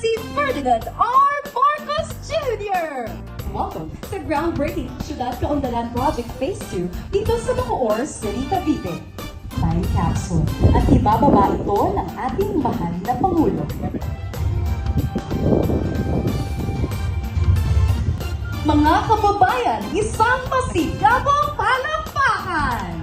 President R. Marcos Jr. Welcome sa groundbreaking Ciudad Kaundalan Project Phase 2 dito sa Bacoor City, Cavite. Time capsule at ibababa ito ng ating mahal na Pangulo. Mga kababayan, isang masigabong palakpakan!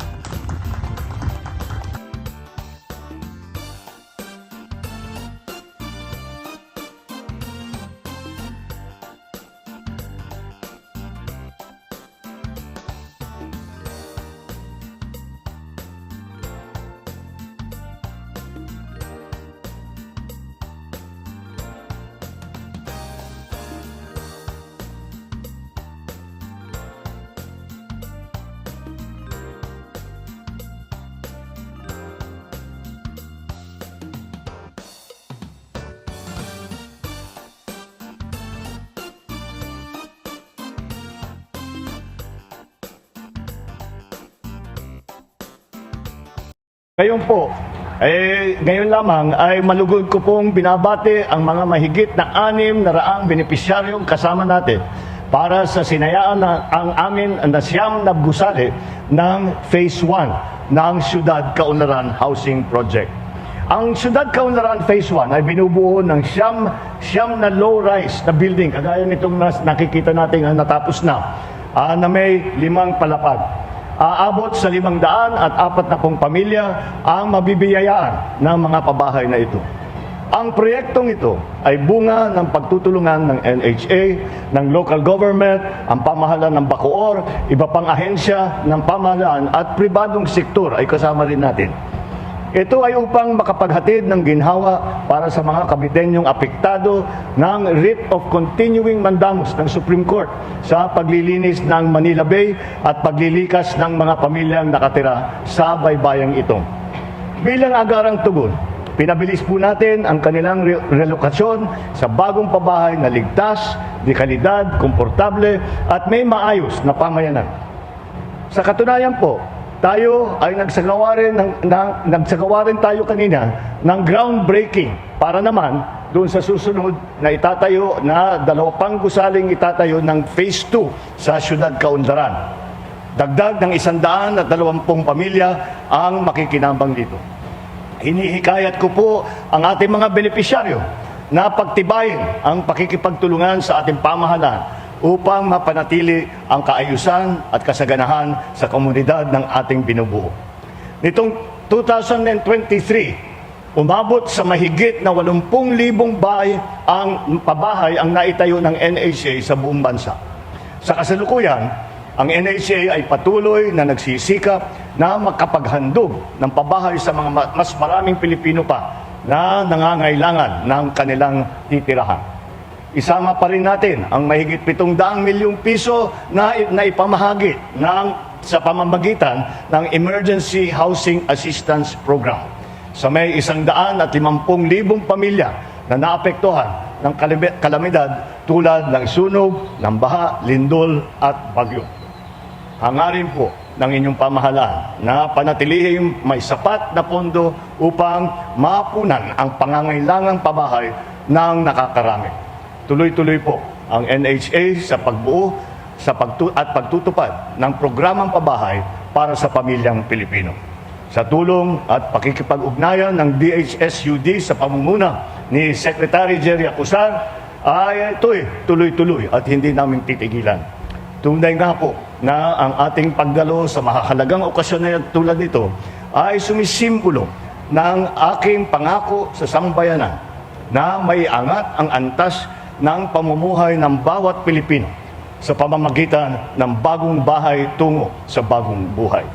Ngayon po, eh, ngayon lamang ay malugod ko pong binabati ang mga mahigit na anim na raang benepisyaryong kasama natin para sa sinayaan na ang amin na siyam na gusali ng Phase 1 ng Siyudad Kaunlaran Housing Project. Ang Siyudad Kaunlaran Phase 1 ay binubuo ng siyam, siyam na low-rise na building, kagaya nitong nas, nakikita natin ang natapos na, ah, na may limang palapag. Aabot sa limang daan at apat na pong pamilya ang mabibiyayaan ng mga pabahay na ito. Ang proyektong ito ay bunga ng pagtutulungan ng NHA, ng local government, ang pamahalaan ng Bacoor, iba pang ahensya ng pamahalaan at pribadong sektor ay kasama rin natin. Ito ay upang makapaghatid ng ginhawa para sa mga kabitenyong apektado ng writ of continuing mandamus ng Supreme Court sa paglilinis ng Manila Bay at paglilikas ng mga pamilyang nakatira sa baybayang ito. Bilang agarang tugon, pinabilis po natin ang kanilang re- relokasyon sa bagong pabahay na ligtas, di kalidad, komportable at may maayos na pamayanan. Sa katunayan po, tayo ay nagsagawa rin, ng, ng, nagsagawa rin tayo kanina ng groundbreaking para naman doon sa susunod na itatayo na dalawa pang gusaling itatayo ng Phase 2 sa Siyudad Kaundaran. Dagdag ng isandaan at dalawampung pamilya ang makikinabang dito. Hinihikayat ko po ang ating mga benepisyaryo na pagtibayin ang pakikipagtulungan sa ating pamahalaan upang mapanatili ang kaayusan at kasaganahan sa komunidad ng ating binubuo. Nitong 2023, umabot sa mahigit na 80,000 bahay ang pabahay ang naitayo ng NHA sa buong bansa. Sa kasalukuyan, ang NHA ay patuloy na nagsisikap na makapaghandog ng pabahay sa mga ma- mas maraming Pilipino pa na nangangailangan ng kanilang titirahan. Isama pa rin natin ang mahigit 700 milyong piso na, na ipamahagi ng, sa pamamagitan ng Emergency Housing Assistance Program sa may isang daan at limampung libong pamilya na naapektuhan ng kalami- kalamidad tulad ng sunog, ng baha, lindol at bagyo. Hangarin po ng inyong pamahalaan na panatilihing may sapat na pondo upang mapunan ang pangangailangang pabahay ng nakakarami. Tuloy-tuloy po ang NHA sa pagbuo sa pagtu- at pagtutupad ng programang pabahay para sa pamilyang Pilipino. Sa tulong at pakikipag-ugnayan ng DHSUD sa pamumuna ni Secretary Jerry Acusar, ay ito'y tuloy-tuloy at hindi namin titigilan. Tunay nga po na ang ating pagdalo sa mahalagang okasyon na tulad nito ay sumisimbolo ng aking pangako sa sambayanan na may angat ang antas ng pamumuhay ng bawat Pilipino sa pamamagitan ng bagong bahay tungo sa bagong buhay.